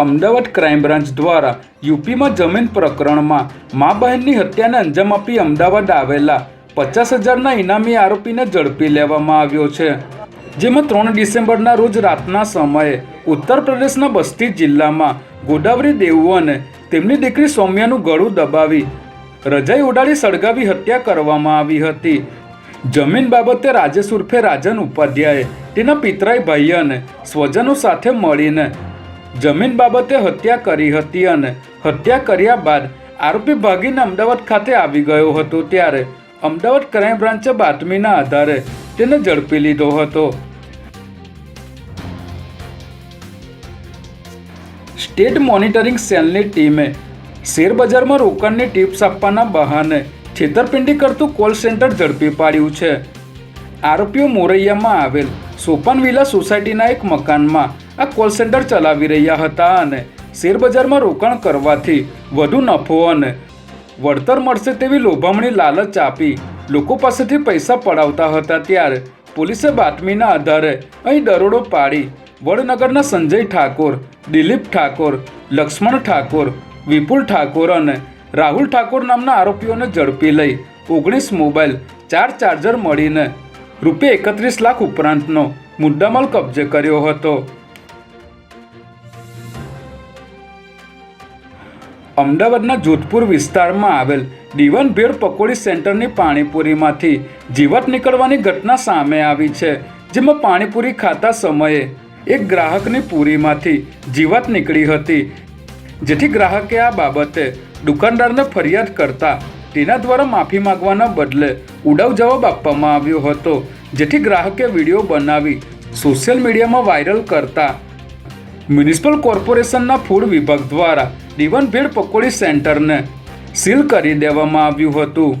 Ahmedabad crime branch દ્વારા યુપીમાં જમીન પ્રકરણમાં મા બહેનની હત્યાને અંજામ આપી અમદાવાદ આવેલા પચાસ હજારના ઇનામી આરોપીને ઝડપી લેવામાં આવ્યો છે. જેમાં ત્રણ ડિસેમ્બરના રોજ રાતના સમયે ઉત્તર પ્રદેશના બસ્તી જિલ્લામાં ગોદાવરી દેવુઓને તેમની દીકરી સૌમ્યાનું ગળું દબાવી રજાઈ ઉડાડી સળગાવી હત્યા કરવામાં આવી હતી. જમીન બાબતે રાજેશ ઉર્ફે રાજન ઉપાધ્યાય તેના પિતરાઈ ભાઈ અને સ્વજનો સાથે મળીને જમીન બાબતે હત્યા કરી હતી અને હત્યા કર્યા બાદ આરોપી ભાગીને અમદાવાદ ખાતે આવી ગયો હતો ત્યારે અમદાવાદ ક્રાઇમ બ્રાન્ચે બાતમીના આધારે તેને ઝડપી લીધો હતો. સ્ટેટ મોનિટરિંગ સેલની ટીમે શેરબજારમાં રોકાણની ટિપ્સ આપવાના બહાને છેતરપિંડી કરતું કોલ સેન્ટર ઝડપી પાડ્યું છે. આરોપીઓ મોરૈયામાં આવેલ સોપાન વિલા સોસાયટીના એક મકાનમાં આ કોલ સેન્ટર ચલાવી રહ્યા હતા અને શેરબજારમાં રોકાણ કરવાથી વધુ નફો અને વળતર મળશે તેવી લોભામણી લાલચ આપી લોકો પાસેથી પૈસા પડાવતા હતા ત્યારે પોલીસે બાતમીના આધારે અહીં દરોડો પાડી વડનગરના સંજય ઠાકોર, દિલીપ ઠાકોર, લક્ષ્મણ ઠાકોર, વિપુલ ઠાકોર અને રાહુલ ઠાકોર નામના આરોપીઓને ઝડપી લઈ ઓગણીસ મોબાઈલ ચાર ચાર્જર મળીને રૂપિયા એકત્રીસ લાખ ઉપરાંતનો મુદ્દામાલ કબજે કર્યો હતો. અમદાવાદના જોધપુર વિસ્તારમાં આવેલ દીવાન ભેળ પકોડી સેન્ટરની પાણીપુરીમાંથી જીવાત નીકળવાની ઘટના સામે આવી છે, જેમાં પાણીપુરી ખાતા સમયે એક ગ્રાહકની પૂરીમાંથી જીવાત નીકળી હતી, જેથી ગ્રાહકે આ બાબતે દુકાનદારને ફરિયાદ કરતા તેના દ્વારા માફી માંગવાના બદલે ઉડાવ જવાબ આપવામાં આવ્યો હતો, જેથી ગ્રાહકે વીડિયો બનાવી સોશિયલ મીડિયામાં વાયરલ કરતા મ્યુનિસિપલ કોર્પોરેશનના ફૂડ વિભાગ દ્વારા દીવાન ભેળ પકોડી સેન્ટરને સીલ કરી દેવામાં આવ્યું હતું.